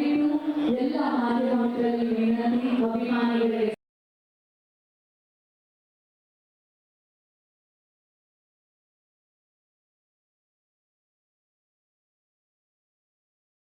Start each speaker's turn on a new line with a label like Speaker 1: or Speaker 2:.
Speaker 1: കഴിയുന്നു എല്ലാ മാധ്യമങ്ങളും